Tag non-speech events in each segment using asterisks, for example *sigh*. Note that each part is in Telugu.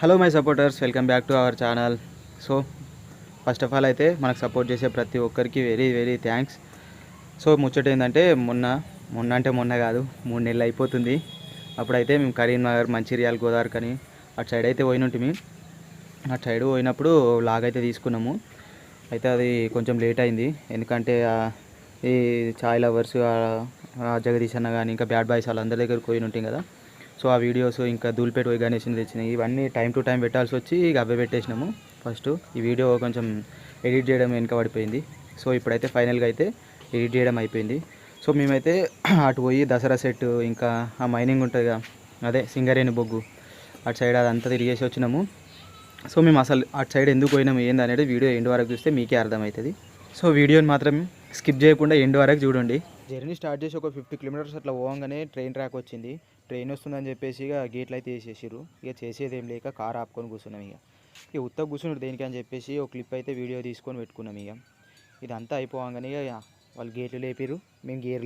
Hello my supporters welcome back to our channel so first of all అయితే మనకు సపోర్ట్ చేసే ప్రతి ఒక్కరికి వెరీ వెరీ థ్యాంక్స్ సో ముచ్చట ఏంటంటే మొన్న మొన్న అంటే మొన్న కాదు మూడు నెలలు అయిపోతుంది. అప్పుడైతే మేము కరీంనగర్ మంచిర్యాల గోదావరి కానీ అటు సైడ్ అయితే పోయినట్టు అటు సైడ్ పోయినప్పుడు లాగ్ అయితే తీసుకున్నాము. అయితే అది కొంచెం లేట్ అయింది. ఎందుకంటే ఈ ఛాయ్ లవర్స్ జగదీష్ అన్న కానీ ఇంకా బ్యాడ్ బాయ్స్ వాళ్ళందరి దగ్గరికి పోయి కదా. సో ఆ వీడియోస్ ఇంకా దూల్పేట పోయి గణేష్ని తెచ్చినాయి. ఇవన్నీ టైం టు టైం పెట్టాల్సి వచ్చి ఇక అవే పెట్టేసినాము ఫస్ట్. ఈ వీడియో కొంచెం ఎడిట్ చేయడం వెనుక పడిపోయింది. సో ఇప్పుడైతే ఫైనల్గా అయితే ఎడిట్ చేయడం అయిపోయింది. సో మేమైతే అటు పోయి దసరా సెట్ ఇంకా ఆ మైనింగ్ ఉంటుంది కదా అదే సింగరేణి బొగ్గు. అటు సైడ్ అదంతా తిరిగేసి వచ్చినాము. సో మేము అసలు అటు సైడ్ ఎందుకు పోయినాము ఏంది అనేది వీడియో ఎండ్ వరకు చూస్తే మీకే అర్థమవుతుంది. సో వీడియోని మాత్రం స్కిప్ చేయకుండా ఎండ్ వరకు చూడండి. జర్నీ స్టార్ట్ చేసి ఒక ఫిఫ్టీ కిలోమీటర్స్ అట్లా పోగానే ట్రైన్ ట్రాక్ వచ్చింది. ట్రైన్ వస్తుందని చెప్పేసి ఇక గేట్లు అయితే వేసేసారు ఇక చేసేది ఏం లేక కార్ ఆపుకొని కూర్చున్నాం ఇక. ఇక ఉత్త కూర్చున్నాడు దేనికి అని చెప్పేసి ఒక క్లిప్ అయితే వీడియో తీసుకొని పెట్టుకున్నాం ఇక. ఇదంతా అయిపోగానే ఇక వాళ్ళు గేట్లు లేపారు మేము గేర్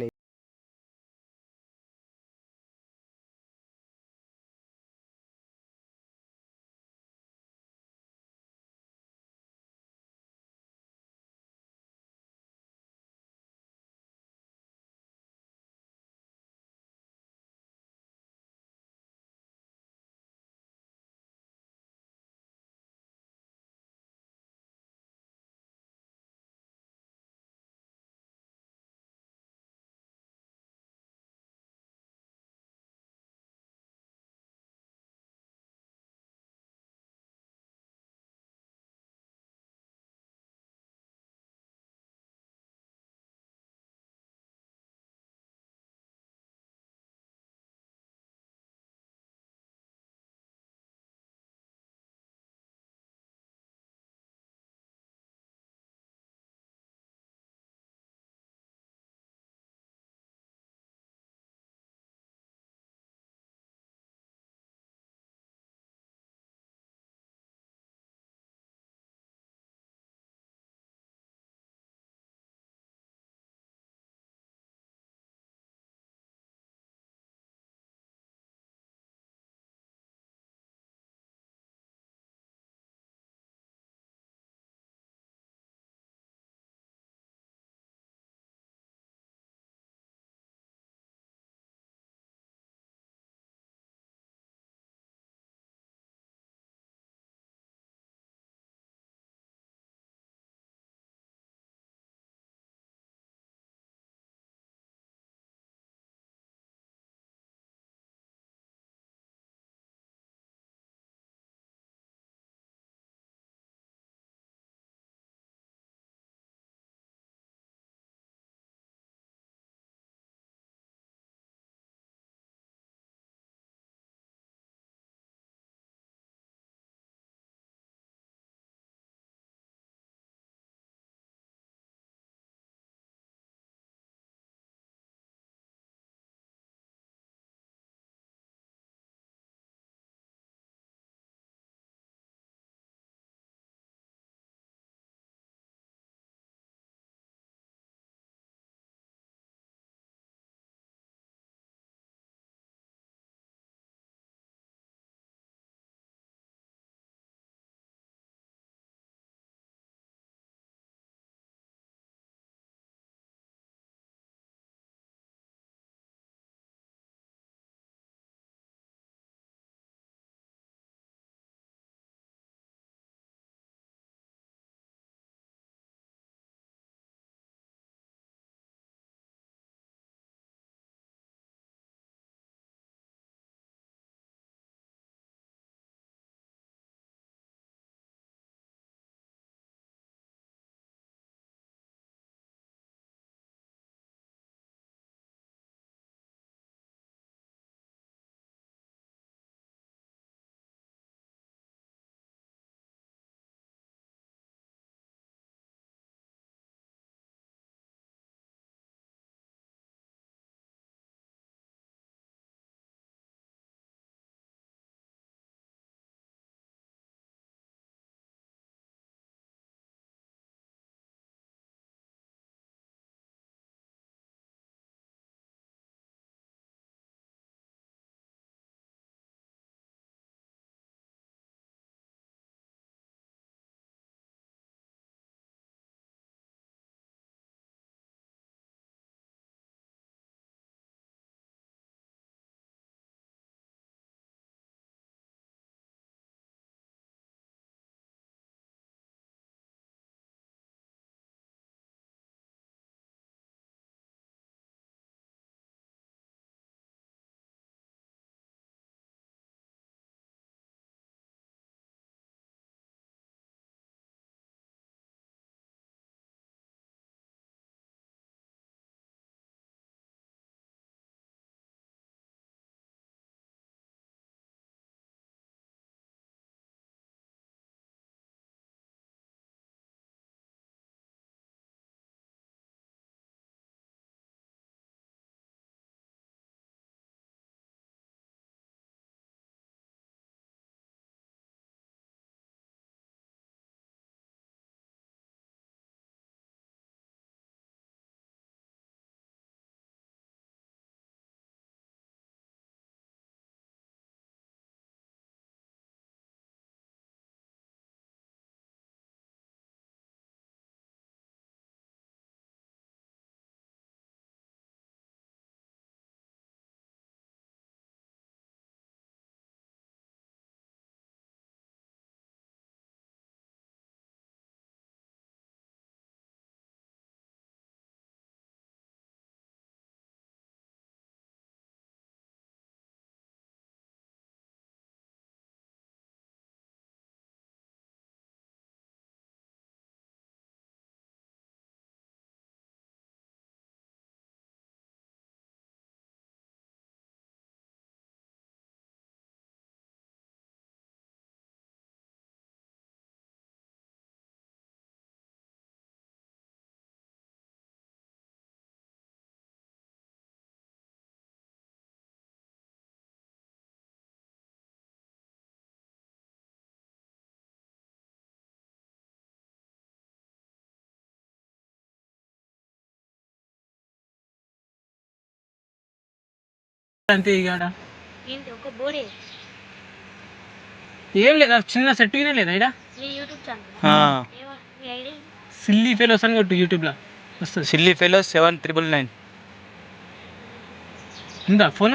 అంతే ఇక. ఏంటి ఒక బోరే ఏం లేదా చిన్న సెట్ గినే లేదా ఇడ నీ YouTube channel? ID? Silly fellows అని కొట్టు యూట్యూబ్లో వస్తుంది. Silly fellow seven triple nine. ఉందా ఫోన్?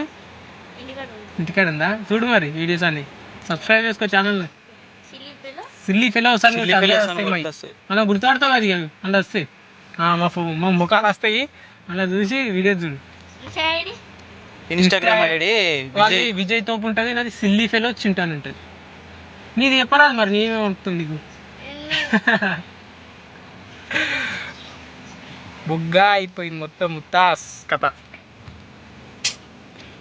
ఇంటికాడ ఉంది. ఇంటికాడ ఉందా? చూడు మరి వీడియోస్ అన్ని. సబ్స్క్రైబ్ చేసుకో ఛానల్ సిల్లీ ఫెలోస్ అని ఫెలోస్ వస్తాయి. మనం గుర్తుపడతావు అది అలా వస్తాయి. ఆ, మా ఫో మా ముఖాలు వస్తాయి. అలా చూసి వీడియో చూడు. ఐడి? ఇన్స్టాగ్రామ్ ఐడి వాళ్ళది విజయ్. తోపు ఉంటుంది నాది సిల్లీ ఫెలో చింటాన్ ఉంటుంది నీది చెప్పరాదు మరి నీవే ఉంటుంది నీకు. *laughs* బుగ్గా అయిపోయింది మొత్తం ముత్తాస్ కథ.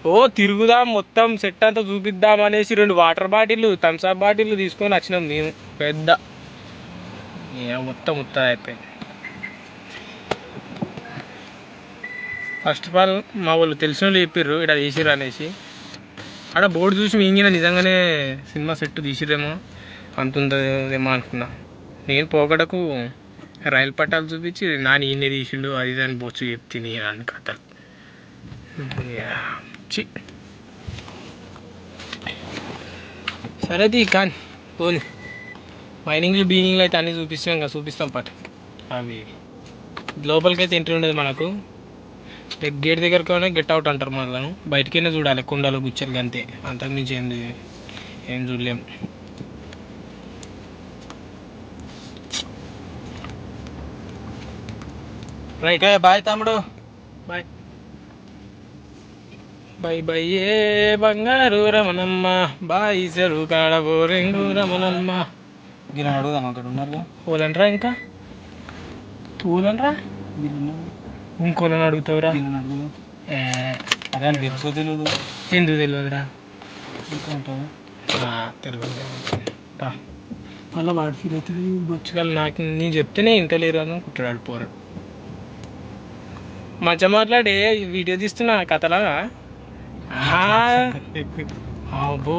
ఓ తిరుగుదాం మొత్తం సెట్ అంతా చూపిద్దాం అనేసి రెండు వాటర్ బాటిల్ థమ్స్అప్ బాటిల్ తీసుకొని వచ్చినాం మేము. పెద్ద. ఏ మొత్తం ముత్తా అయిపోయింది. ఫస్ట్ ఆఫ్ ఆల్ మా వాళ్ళు తెలిసిన వాళ్ళు చెప్పారు ఇక్కడ తీసిర్రు అనేసి. ఆడ బోర్డు చూసి మింగిన నిజంగానే సినిమా సెట్ తీసిరేమో అంత ఉందేమో అనుకున్నా. నేను పోకడకు రైలు పట్టాలు చూపించి నాని ఈయన తీసిండు అది ఇది అని బొచ్చు చెప్తుంది అని కథలు. సరే తీ కానీ పోని. మైనింగ్లు బీనింగ్లు అయితే అన్నీ చూపిస్తాం ఇంకా చూపిస్తాం పాట. అవి లోపలికి అయితే ఎంట్రీ ఉండదు మనకు. గేట్ దగ్గరకి గెట్ అవుట్ అంటారు మనలను. బయటకైనా చూడాలి. కుండలు గుచ్చలు అంతే. అంతకుమించి ఏం ఏం చూడలేం. రైట్ బాయ్ తమ్ముడు. బాయ్ బై బై ఏ బంగారు రమణమ్మ. బాయ్ చెరు కాడ బోరింగు రమణమ్మ. అడుగుదాం అక్కడ ఉన్నారు పోలండ్రా ఇంకా? పోలండ్రా ఇంకోళ్ళని అడుగుతావురా అదే తెలుసు తెలియదు ఎందుకు తెలియదురా తెలియదు. మళ్ళీ వాడు ఫీల్ అవుతుంది బొచ్చుకాలు నాకు నేను చెప్తేనే ఇంటలేరు అని కుట్టాడు పోరాడు మంచిగా మాట్లాడే వీడియో తీస్తున్నా కథలాగా అబ్బో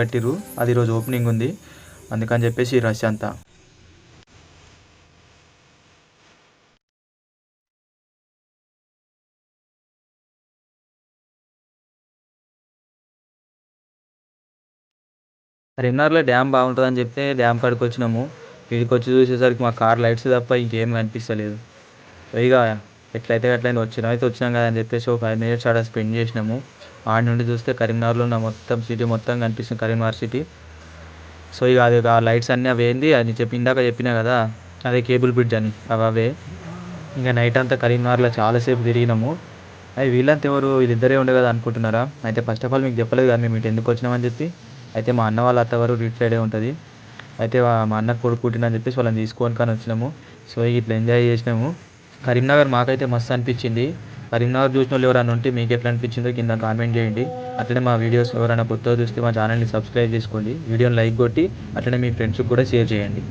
గట్టిరు అది ఈరోజు ఓపెనింగ్ ఉంది. అందుకని చెప్పేసి రష్ అంతా. కరీంనగర్లో డ్యామ్ బాగుంటుందని చెప్తే డ్యామ్ కాడికి వచ్చినాము. వీడికి వచ్చి చూసేసరికి మా కార్ లైట్స్ తప్ప ఇంకేం కనిపిస్తలేదు. ఇక ఎట్లయితే అట్లయితే వచ్చినాం. అయితే వచ్చినాం కదా అని చెప్పేసి ఒక ఫైవ్ మినిట్స్ అక్కడ స్పెండ్ చేసినాము. ఆడ నుండి చూస్తే కరీంనగర్లో ఉన్న మొత్తం సిటీ మొత్తం కనిపిస్తుంది కరీంనగర్ సిటీ. సో ఇక అది ఆ లైట్స్ అన్నీ అవి ఏంది? అది చెప్పి ఇందాక చెప్పినా కదా అదే కేబుల్ బ్రిడ్జ్ అని అవి అవే. ఇంకా నైట్ అంతా కరీంనగర్లో చాలాసేపు తిరిగినాము. అవి వీళ్ళంతా ఎవరు? వీళ్ళిద్దరే ఉండే కదా అనుకుంటున్నారా? అయితే ఫస్ట్ ఆఫ్ ఆల్ మీకు చెప్పలేదు కదా మేము ఇటు ఎందుకు వచ్చినామని చెప్పి. అయితే మా అన్న వాళ్ళ అత్తవారు రీచ్ సైడే ఉంటుంది. అయితే మా అన్న కొడుకు పుట్టిందని చెప్పేసి వాళ్ళని తీసుకొని కానీ వచ్చినాము. సో ఇట్లా ఎంజాయ్ చేసినాము. కరీంనగర్ మాకైతే మస్తు అనిపించింది. కరీంనగర్ చూసిన వాళ్ళు ఎవరైనా ఉంటే మీకు ఎట్లా అనిపించిందో కింద కామెంట్ చేయండి. అట్లనే మా వీడియోస్ ఎవరైనా కొత్తగా చూస్తే మా ఛానల్ని సబ్స్క్రైబ్ చేసుకోండి. వీడియోని లైక్ కొట్టి అట్లనే మీ ఫ్రెండ్స్కి కూడా షేర్ చేయండి.